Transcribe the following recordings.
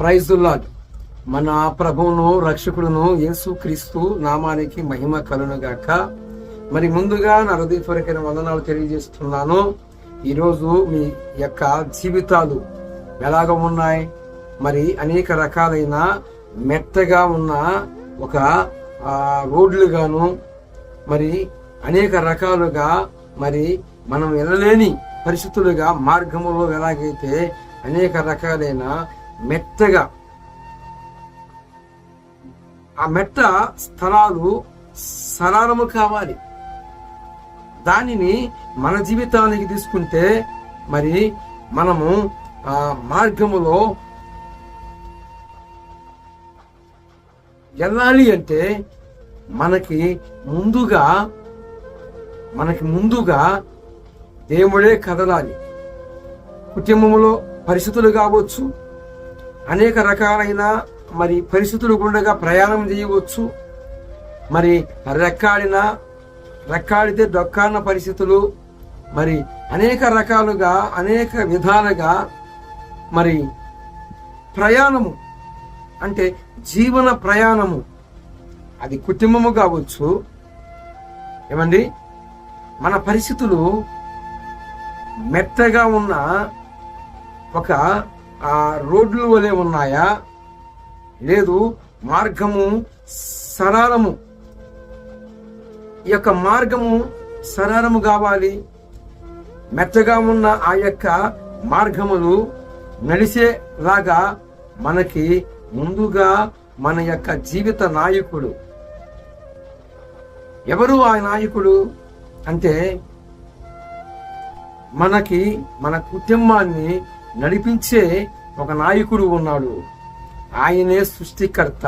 Praise lord మన ప్రభువును రక్షకుడును యేసు క్రీస్తు నామానికి మహిమ కలునుగాక మరి ముందుగా నా హృదయపూర్వకమైన వందనాలు తెలియజేస్తున్నాను. ఈరోజు మీ యొక్క జీవితాలు ఎలాగ ఉన్నాయి? మరి అనేక రకాలైన మెత్తగా ఉన్న ఒక రోడ్లుగాను మరి అనేక రకాలుగా మరి మనం వెళ్ళలేని పరిస్థితులుగా మార్గములో ఎలాగైతే అనేక రకాలైన మెత్తగా. ఆ మెట్ట స్థలాలు సరళము కావాలి. దానిని మన జీవితానికి తీసుకుంటే మరి మనము ఆ మార్గములో వెళ్ళాలి అంటే మనకి ముందుగా మనకి ముందుగా దేవుడే కదలాలి. కుటుంబంలో పరిస్థితులు కావచ్చు అనేక రకాలైన మరి పరిస్థితులు గుండగా ప్రయాణం చేయవచ్చు. మరి రెక్కాడిన రెక్కాడితే డొక్కాడిన పరిస్థితులు మరి అనేక రకాలుగా అనేక విధాలుగా మరి ప్రయాణము అంటే జీవన ప్రయాణము. అది కుటుంబము కావచ్చు. ఏమండి? మన పరిస్థితులు మెత్తగా ఉన్న ఒక రోడ్లు వలె ఉన్నాయా? లేదు మార్గము సరళము. ఈ యొక్క మార్గము సరళము మెత్తగా ఉన్న ఆ యొక్క మార్గములు నడిచేలాగా మనకి ముందుగా మన యొక్క జీవిత నాయకుడు. ఎవరు ఆ నాయకుడు? అంటే మనకి మన కుటుంబాన్ని నడిపించే ఒక నాయకుడు ఉన్నాడు. ఆయనే సృష్టికర్త.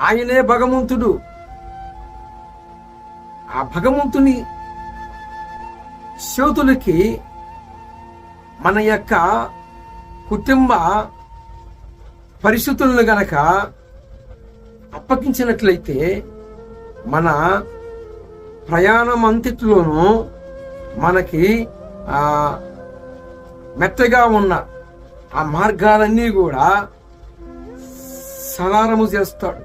ఆయనే భగవంతుడు. ఆ భగవంతుని చేతులకి మన యొక్క కుటుంబ పరిస్థితులను గనక అప్పగించినట్లయితే మన ప్రయాణం అంతటిలోనూ మనకి మెత్తగా ఉన్న ఆ మార్గాలన్నీ కూడా సలారము చేస్తాడు.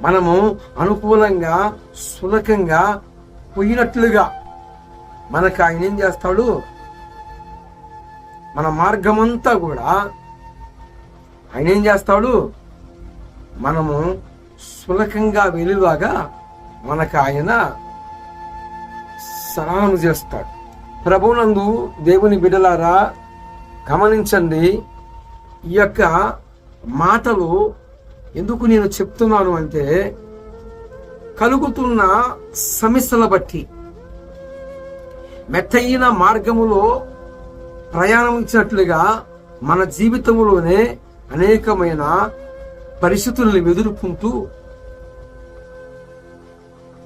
మనము అనుకూలంగా సులకంగా పోయినట్లుగా మనకు ఆయన ఏం చేస్తాడు? మన మార్గమంతా కూడా ఆయన ఏం చేస్తాడు? మనము సులకంగా వెళ్ళేలాగా మనకు ఆయన సలానం చేస్తాడు. ప్రభునందు దేవుని బిడలారా గమనించండి ఈ యొక్క మాటలు ఎందుకు నేను చెప్తున్నాను అంటే కలుగుతున్న సమస్యల బట్టి. మెత్తయిన మార్గములో ప్రయాణించినట్లుగా మన జీవితంలోనే అనేకమైన పరిస్థితులను ఎదుర్కొంటూ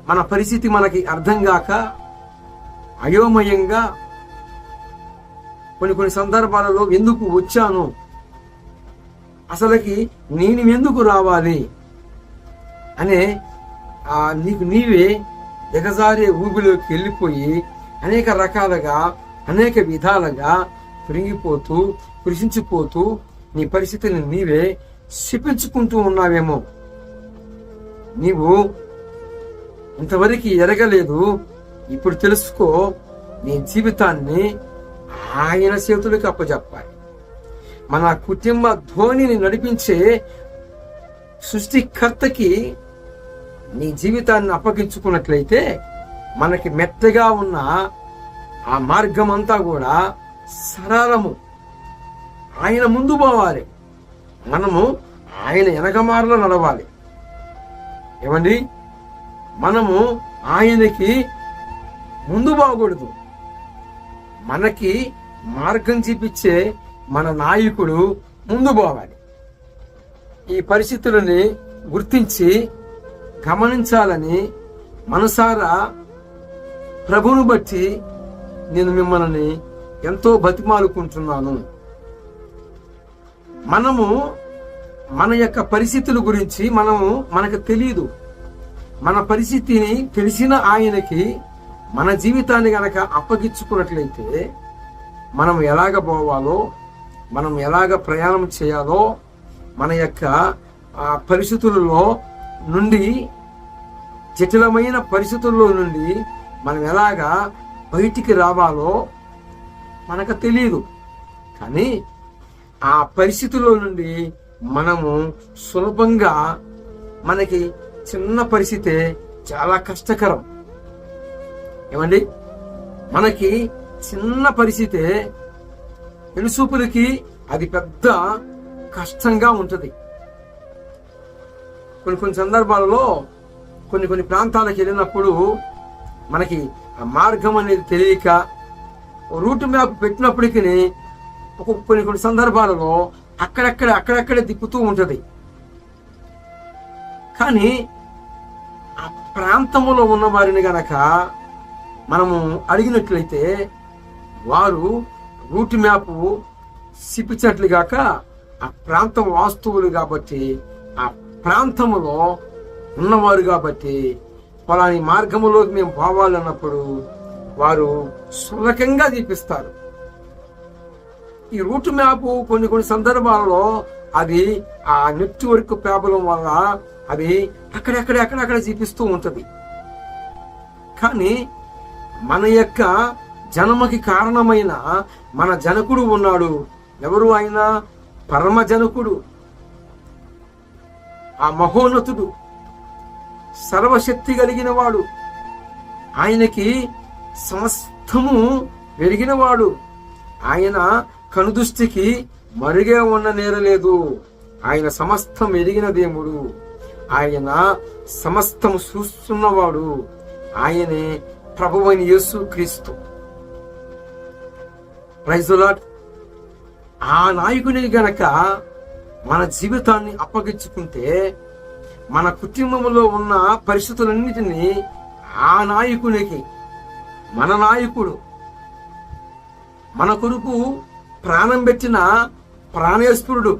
మన పరిస్థితి మనకి అర్థం కాక అయోమయంగా కొన్ని కొన్ని సందర్భాలలో ఎందుకు వచ్చాను. అసలుకి నేను ఎందుకు రావాలి? అనే నీకు నీవే ఎగజారే ఊబిలోకి వెళ్ళిపోయి అనేక రకాలుగా అనేక విధాలుగా పెరిగిపోతూ కృషించిపోతూ నీ పరిస్థితిని నీవే శిపించుకుంటూ ఉన్నావేమో. నీవు ఇంతవరకు ఎరగలేదు. ఇప్పుడు తెలుసుకో నీ జీవితాన్ని ఆయన చేతులకు అప్పచెప్పాలి మన కుటుంబ ధోనిని నడిపించే సృష్టికర్తకి నీ జీవితాన్ని అప్పగించుకున్నట్లయితే మనకి మెత్తగా ఉన్న ఆ మార్గం అంతా కూడా సరళము. ఆయన ముందు పోవాలి. మనము ఆయన వెనకమారలో నడవాలి. ఏమండి? మనము ఆయనకి ముందు బాగూడదు. మనకి మార్గం చూపించే మన నాయకుడు ముందు పోవాలి. ఈ పరిస్థితులని గుర్తించి గమనించాలని మనసారా ప్రభువును బట్టి నేను మిమ్మల్ని ఎంతో బతిమాలుకుంటున్నాను. మనము మన యొక్క పరిస్థితుల గురించి మనము మనకు తెలియదు మన పరిస్థితిని తెలిసిన ఆయనకి మన జీవితాన్ని గనక అప్పగించుకున్నట్లయితే మనం ఎలాగ పోవాలో మనం ఎలాగ ప్రయాణం చేయాలో మన యొక్క ఆ, పరిస్థితులలో నుండి జటిలమైన పరిస్థితుల్లో నుండి మనం ఎలాగా బయటికి రావాలో మనకు తెలియదు కానీ ఆ పరిస్థితుల్లో నుండి మనము సులభంగా మనకి చిన్న పరిస్థితే చాలా కష్టకరం. ఏమండి? మనకి చిన్న పరిస్థితే ఎనుసూపులకి అది పెద్ద కష్టంగా ఉంటుంది. కొన్ని కొన్ని సందర్భాలలో కొన్ని కొన్ని ప్రాంతాలకు వెళ్ళినప్పుడు మనకి ఆ మార్గం అనేది తెలియక రూట్ మ్యాప్ పెట్టినప్పటికీ ఒక కొన్ని కొన్ని సందర్భాలలో అక్కడక్కడ అక్కడక్కడే తిప్పుతూ ఉంటుంది. కానీ ఆ ప్రాంతంలో ఉన్న వారిని గనక మనము అడిగినట్లయితే వారు రూట్ మ్యాప్ సిప్పించినట్లు గాక ఆ ప్రాంతం వాస్తువులు కాబట్టి ఆ ప్రాంతంలో ఉన్నవారు కాబట్టి పలాని మార్గంలోకి మేము పోవాలన్నప్పుడు వారు సులకంగా చూపిస్తారు ఈ రూట్ మ్యాప్ కొన్ని కొన్ని సందర్భాలలో అది ఆ నెట్వర్క్ ప్రాబ్లం వల్ల అది అక్కడెక్కడ అక్కడక్కడ చూపిస్తూ ఉంటుంది. కానీ మన యొక్క జన్మకి కారణమైన మన జనకుడు ఉన్నాడు. ఎవరు ఆయన? పరమ జనకుడు. ఆ మహోన్నతుడు. సర్వశక్తి కలిగిన వాడు. ఆయనకి సమస్తము పెరిగినవాడు ఆయన కనుదృష్టికి మరుగే ఉన్న నేరలేదు. ఆయన సమస్తం ఎరిగిన దేవుడు. ఆయన సమస్తము చూస్తున్నవాడు. ఆయనే ప్రభువైన యేసు క్రీస్తు. ప్రైజులాట్ ఆ నాయకుని గనక మన జీవితాన్ని అప్పగించుకుంటే మన కుటుంబంలో ఉన్న పరిస్థితులన్నిటినీ ఆ నాయకునికి మన నాయకుడు మన కొరకు ప్రాణం పెట్టిన ప్రాణేశ్వరుడు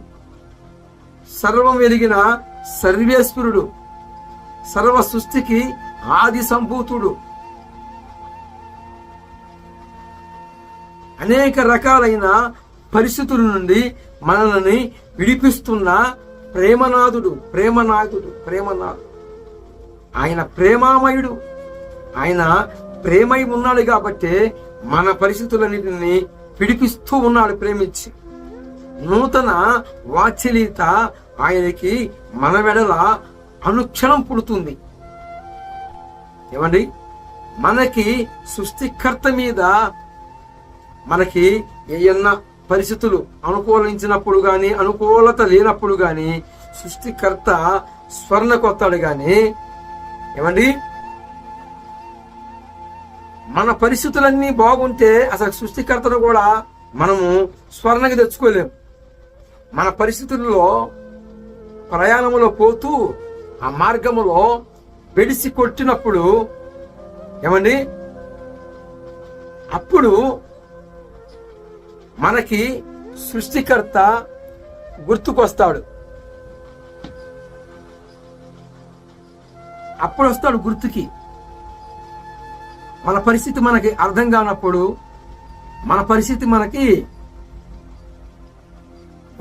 సర్వం ఎరిగిన సర్వేశ్వరుడు సర్వ సృష్టికి ఆది సంభూతుడు అనేక రకాలైన పరిస్థితుల నుండి మనల్ని విడిపిస్తున్న ప్రేమనాథుడు ప్రేమనాథుడు ప్రేమనాథుడు. ఆయన ప్రేమామయుడు. ఆయన ప్రేమై ఉన్నాడు కాబట్టి మన పరిస్థితులన్నిటిని విడిపిస్తూ ఉన్నాడు ప్రేమించి. నూతన వాత్సల్యత ఆయనకి మన వెడల అనుక్షణం పుడుతుంది. ఏమండి? మనకి సృష్టికర్త మీద మనకి ఏయన్నా పరిస్థితులు అనుకూలించినప్పుడు గాని అనుకూలత లేనప్పుడు గాని సృష్టికర్త స్వర్ణ కొత్తాడు గాని ఏమండి? మన పరిస్థితులన్నీ బాగుంటే అసలు సృష్టికర్తను కూడా మనము స్వర్ణకి తెచ్చుకోలేం. మన పరిస్థితుల్లో ప్రయాణంలో పోతూ ఆ మార్గములో బెడిసి కొట్టినప్పుడు ఏమండి? అప్పుడు మనకి సృష్టికర్త గుర్తుకొస్తాడు. అప్పుడు వస్తాడు గుర్తుకి. మన పరిస్థితి మనకి అర్థం కానప్పుడు మన పరిస్థితి మనకి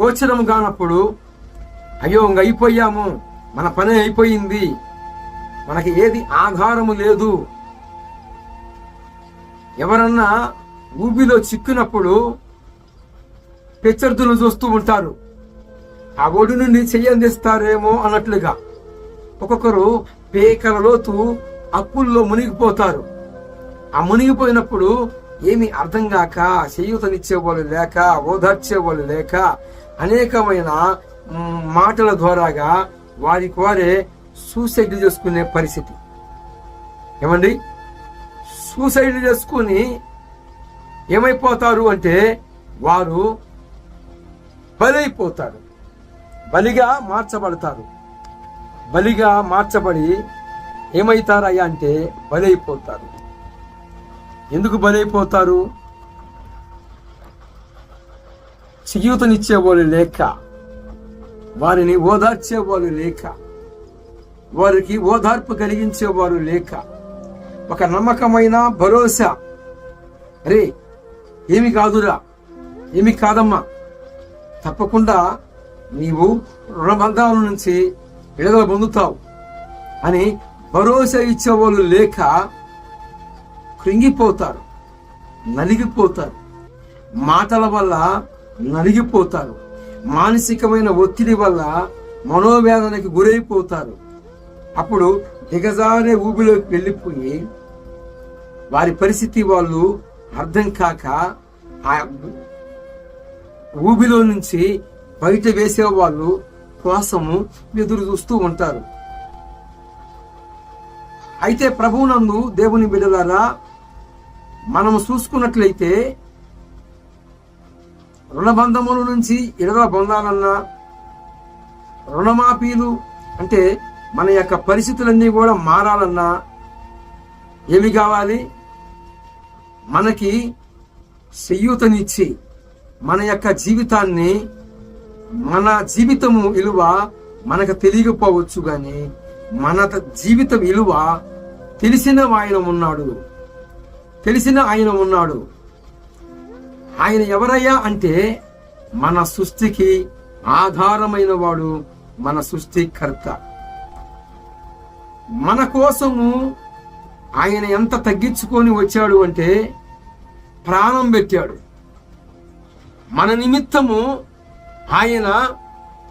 గోచరం కానప్పుడు అయ్యో ఇంక అయిపోయాము మన పని అయిపోయింది మనకి ఏది ఆధారము లేదు. ఎవరన్నా ఊబిలో చిక్కినప్పుడు పెచ్చర్దులు చూస్తూ ఉంటారు. ఆ ఒడి నుండి చెయ్యందిస్తారేమో అన్నట్లుగా. ఒక్కొక్కరు పేకల లోతు అప్పుల్లో మునిగిపోతారు. ఆ మునిగిపోయినప్పుడు ఏమి అర్థం కాక చేయూతనిచ్చేవాళ్ళు లేక ఓదార్చేవాళ్ళు లేక అనేకమైన మాటల ద్వారాగా వారికి వారే సూసైడ్ చేసుకునే పరిస్థితి. ఏమండి? సూసైడ్ చేసుకుని ఏమైపోతారు అంటే వారు బలైపోతారు. బలిగా మార్చబడతారు. బలిగా మార్చబడి ఏమవుతారయ్యా అంటే బలైపోతారు. ఎందుకు బలైపోతారు? చియూతనిచ్చేవాళ్ళు లేక వారిని ఓదార్చేవాళ్ళు లేక వారికి ఓదార్పు కలిగించేవారు లేక ఒక నమ్మకమైన భరోసా. అరే ఏమి కాదురా ఏమి కాదమ్మా? తప్పకుండా నీవు రుణబంధాల నుంచి విడుదల పొందుతావు అని భరోసా ఇచ్చేవాళ్ళు లేక కృంగిపోతారు నలిగిపోతారు. మాటల వల్ల నలిగిపోతారు. మానసికమైన ఒత్తిడి వల్ల మనోవేదనకి గురైపోతారు. అప్పుడు దిగజారే ఊబిలోకి వెళ్ళిపోయి వారి పరిస్థితి వాళ్ళు అర్థం కాక ఆ ఊబిలో నుంచి బయట వేసే వాళ్ళు కోసము ఎదురు చూస్తూ ఉంటారు. అయితే ప్రభువునందు దేవుని బిడ్డలారా మనం చూసుకున్నట్లయితే రుణబంధముల నుంచి విడుదల పొందాలన్నా రుణమాఫీలు అంటే మన యొక్క పరిస్థితులన్నీ కూడా మారాలన్నా ఏమి కావాలి? మనకి చేయూతనిచ్చి మన యొక్క జీవితాన్ని మన జీవితము విలువ మనకు తెలియకపోవచ్చు కానీ మన జీవిత విలువ తెలిసిన ఆయన ఉన్నాడు. తెలిసిన ఆయన ఉన్నాడు. ఆయన ఎవరయ్యా అంటే మన సృష్టికి ఆధారమైన వాడు మన సృష్టికర్త. మన కోసము ఆయన ఎంత తగ్గించుకొని వచ్చాడు అంటే ప్రాణం పెట్టాడు. మన నిమిత్తము ఆయన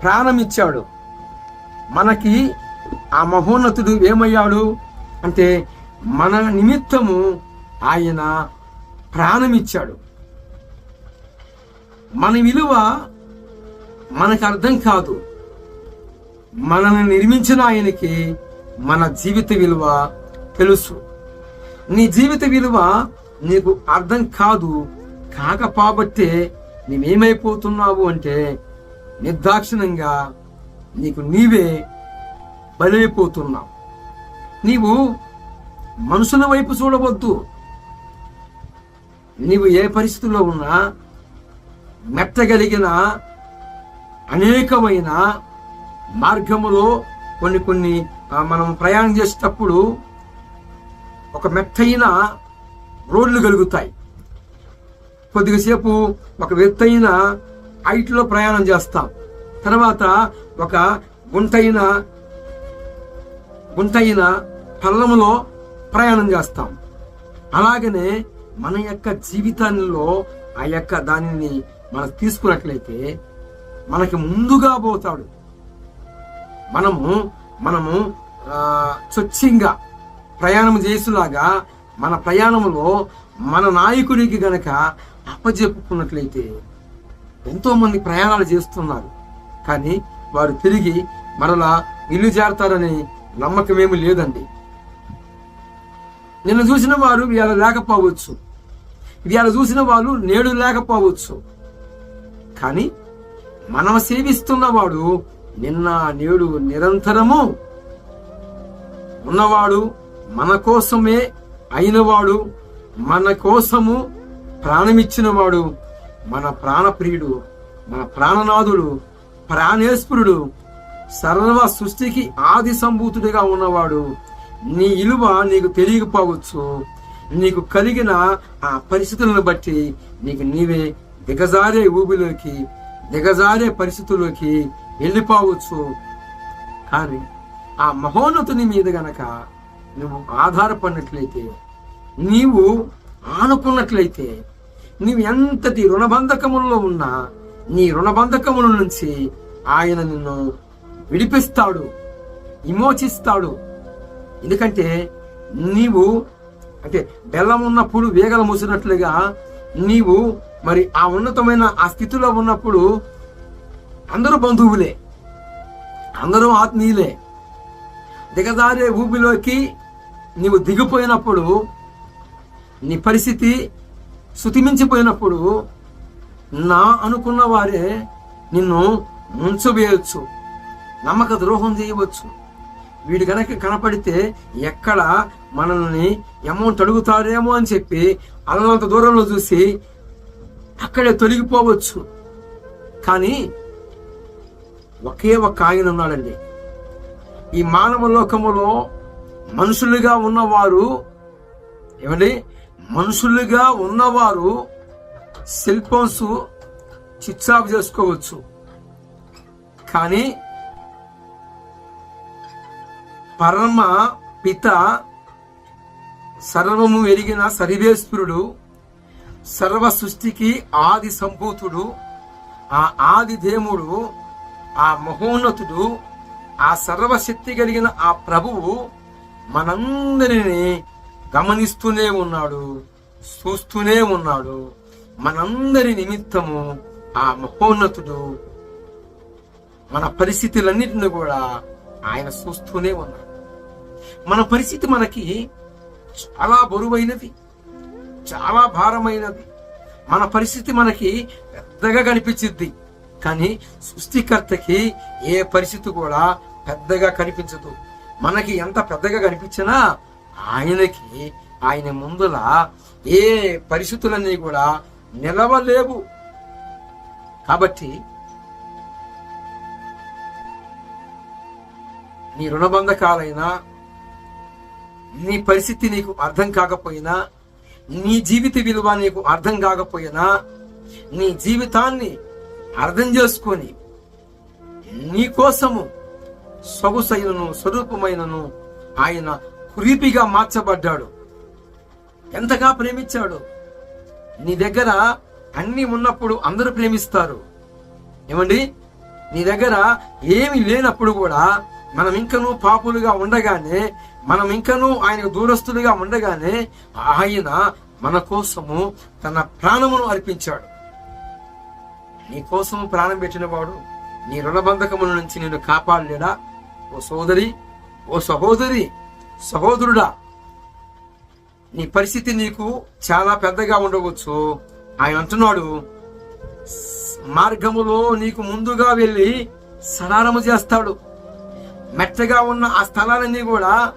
ప్రాణం ఇచ్చాడు మనకి ఆ మహోన్నతుడు ఏమయ్యాడు అంటే మన నిమిత్తము ఆయన ప్రాణం ఇచ్చాడు మన విలువ మనకు అర్థం కాదు. మనల్ని నిర్మించిన ఆయనకి మన జీవిత విలువ తెలుసు. నీ జీవిత విలువ నీకు అర్థం కాదు. కాకపోబట్టే నీవేమైపోతున్నావు అంటే నిర్దాక్షిణంగా నీకు నీవే బలైపోతున్నావు. నీవు మనుషుల వైపు చూడవద్దు. నీవు ఏ పరిస్థితుల్లో ఉన్నా మెత్తగలిగిన అనేకమైన మార్గములో కొన్ని కొన్ని మనం ప్రయాణం చేసేటప్పుడు ఒక మెత్తైన రోడ్లు కలుగుతాయి. కొద్దిగా సేపు ఒక ఎత్తైన హైట్లో ప్రయాణం చేస్తాం. తర్వాత ఒక గుంటైన గుంటైన పల్లములో ప్రయాణం చేస్తాం. అలాగనే మన యొక్క జీవితంలో ఆ యొక్క దానిని మనం తీసుకున్నట్లయితే మనకి ముందుగా పోతాడు. మనము మనము స్వచ్ఛంగా ప్రయాణం చేసేలాగా మన ప్రయాణంలో మన నాయకుడికి గనక అప్పజెప్పుకున్నట్లయితే ఎంతోమంది ప్రయాణాలు చేస్తున్నారు. కానీ వారు తిరిగి మరలా ఇల్లు చేరతారనే నమ్మకమేమి లేదండి. నిన్ను చూసిన వారు ఇవాళ లేకపోవచ్చు. ఇవాళ చూసిన వాళ్ళు నేడు లేకపోవచ్చు. కానీ మనం సేవిస్తున్నవాడు నిన్న నేడు నిరంతరము ఉన్నవాడు మన కోసమే అయినవాడు మన కోసము ప్రాణమిచ్చినవాడు మన ప్రాణప్రియుడు మన ప్రాణనాథుడు ప్రాణేశ్వరుడు సర్వ సృష్టికి ఆది సంభూతుడిగా ఉన్నవాడు. నీ ఇలువ నీకు తెలియకపోవచ్చు. నీకు కలిగిన ఆ పరిస్థితులను బట్టి నీకు నీవే దిగజారే ఊబిలోకి దిగజారే పరిస్థితుల్లోకి వెళ్ళిపోవచ్చు. కానీ ఆ మహోన్నతుని మీద గనక నువ్వు ఆధారపడినట్లయితే నీవు ఆనుకున్నట్లయితే నీవు ఎంతటి రుణబంధకములలో ఉన్నా నీ రుణబంధకముల నుంచి ఆయన నిన్ను విడిపిస్తాడు విమోచిస్తాడు. ఎందుకంటే నీవు అంటే బెల్లం ఉన్నప్పుడు వేగల మూసినట్లుగా నీవు మరి ఆ ఉన్నతమైన ఆ స్థితిలో ఉన్నప్పుడు అందరూ బంధువులే అందరూ ఆత్మీయులే. దిగజారే ఊబిలోకి నీవు దిగిపోయినప్పుడు నీ పరిస్థితి శుతిమించిపోయినప్పుడు నా అనుకున్న వారే నిన్ను ముంచవేయచ్చు నమ్మక ద్రోహం చేయవచ్చు. వీడు కనుక కనపడితే ఎక్కడ మనల్ని అమౌంట్ అడుగుతారేమో అని చెప్పి అల్లంత దూరంలో చూసి అక్కడే తొలగిపోవచ్చు. కానీ ఒకే ఒక్క ఆయన ఉన్నాడండి. ఈ మానవ లోకములో మనుషులుగా ఉన్నవారు ఏమండి? మనుషులుగా ఉన్నవారు సెల్ ఫోన్స్ చిచ్చాపు చేసుకోవచ్చు. కానీ పరమ పిత సర్వము ఎరిగిన సరివేశ్వరుడు సర్వ సృష్టికి ఆది సంభూతుడు ఆ ఆది దేముడు ఆ మహోన్నతుడు ఆ సర్వశక్తి కలిగిన ఆ ప్రభువు మనందరినీ గమనిస్తూనే ఉన్నాడు చూస్తూనే ఉన్నాడు. మనందరి నిమిత్తము ఆ మహోన్నతుడు మన పరిస్థితులన్నిటిని కూడా ఆయన చూస్తూనే ఉన్నాడు. మన పరిస్థితి మనకి చాలా బరువైనది చాలా భారమైనది. మన పరిస్థితి మనకి పెద్దగా కనిపించిద్ది కానీ సృష్టికర్తకి ఏ పరిస్థితి కూడా పెద్దగా కనిపించదు. మనకి ఎంత పెద్దగా కనిపించినా ఆయనకి ఆయన ముందుల ఏ పరిస్థితులన్నీ కూడా నిలవలేవు. కాబట్టి నీ రుణబంధకాలైనా నీ పరిస్థితి నీకు అర్థం కాకపోయినా నీ జీవిత విలువ నీకు అర్థం కాకపోయినా నీ జీవితాన్ని అర్థం చేసుకొని నీ కోసము సొగుసైనను స్వరూపమైనను ఆయన కురీపిగా మార్చబడ్డాడు. ఎంతగా ప్రేమించాడు? నీ దగ్గర అన్నీ ఉన్నప్పుడు అందరూ ప్రేమిస్తారు. ఏమండి? నీ దగ్గర ఏమి లేనప్పుడు కూడా మనం ఇంకనూ పాపులుగా ఉండగానే మనం ఇంకనూ ఆయనకు దూరస్తులుగా ఉండగానే ఆయన మన కోసము తన ప్రాణమును అర్పించాడు. నీ కోసము ప్రాణం పెట్టినవాడు నీ రుణబంధకముల నుంచి నిన్ను కాపాడలేడా? ఓ సోదరి ఓ సహోదరి సహోదరుడా నీ పరిస్థితి నీకు చాలా పెద్దగా ఉండవచ్చు. ఆయన అంటున్నాడు మార్గములో నీకు ముందుగా వెళ్ళి సడారము చేస్తాడు. మెత్తగా ఉన్న ఆ స్థలాలన్నీ కూడా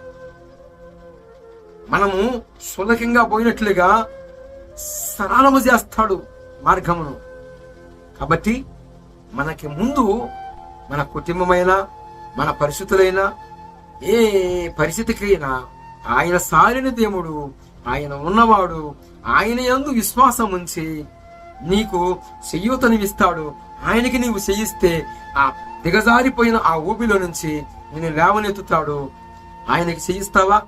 మనము సులకంగా పోయినట్లుగా సరళము చేస్తాడు మార్గమును. కాబట్టి మనకి ముందు మన కుటుంబమైన మన పరిస్థితులైనా ఏ పరిస్థితికైనా ఆయన సారిన దేవుడు ఆయన ఉన్నవాడు ఆయన యందు విశ్వాసం ఉంచి నీకు చెయ్యూతనివిస్తాడు ఆయనకి నీవు చెయ్యిస్తే ఆ దిగజారిపోయిన ఆ ఊబిలో నుంచి నేను లేవనెత్తుతాడు. ఆయనకి చెయ్యిస్తావా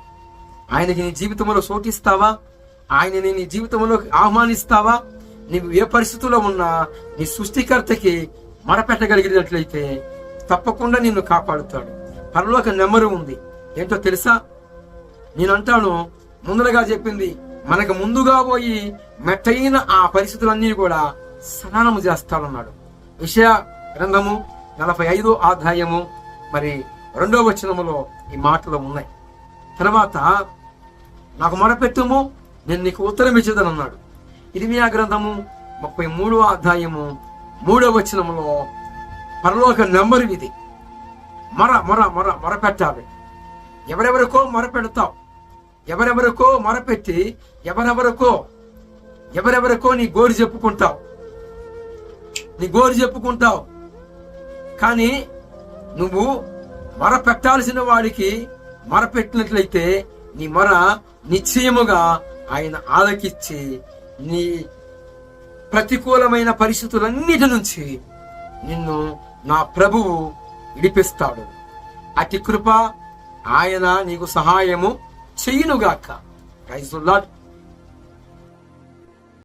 ఆయనకి నీ జీవితంలో చోటిస్తావా ఆయనని నీ జీవితంలో ఆహ్వానిస్తావా? నీవు ఏ పరిస్థితుల్లో ఉన్నా నీ సృష్టికర్తకి మరపెట్టగలిగినట్లయితే తప్పకుండా నిన్ను కాపాడుతాడు. పరలోక నెంబరు ఉంది. ఏంటో తెలుసా? నేను అంటాను ముందరగా చెప్పింది మనకు ముందుగా పోయి మెట్టయిన ఆ పరిస్థితులన్నీ కూడా స్నానము చేస్తాడన్నాడు విషయ గ్రంథము నలభై ఐదో ఆదాయము మరి రెండో వచనములో ఈ మాటలు ఉన్నాయి. తర్వాత నాకు మొరపెట్టుము నేను నీకు ఉత్తరం ఇచ్చేదని అన్నాడు ఇరిమియా గ్రంథము ముప్పై మూడో అధ్యాయము మూడో వచనములో పరలోక నెంబరు ఇది. మొర మొర మొర మొరపెట్టాలి. ఎవరెవరికో మొరపెడతావు. ఎవరెవరికో మొరపెట్టి ఎవరెవరికో ఎవరెవరికో నీ గోరు చెప్పుకుంటావు. నీ గోరు చెప్పుకుంటావు. కానీ నువ్వు మొరపెట్టాల్సిన వాడికి మొరపెట్టినట్లయితే నీ మొర నిశ్చయముగా ఆయన ఆలకిచ్చి నీ ప్రతికూలమైన పరిస్థితులన్నిటి నుంచి నిన్ను నా ప్రభువు విడిపిస్తాడు. అతి కృప ఆయన నీకు సహాయము చెయ్యునుగాక ప్రైజ్ లాడ్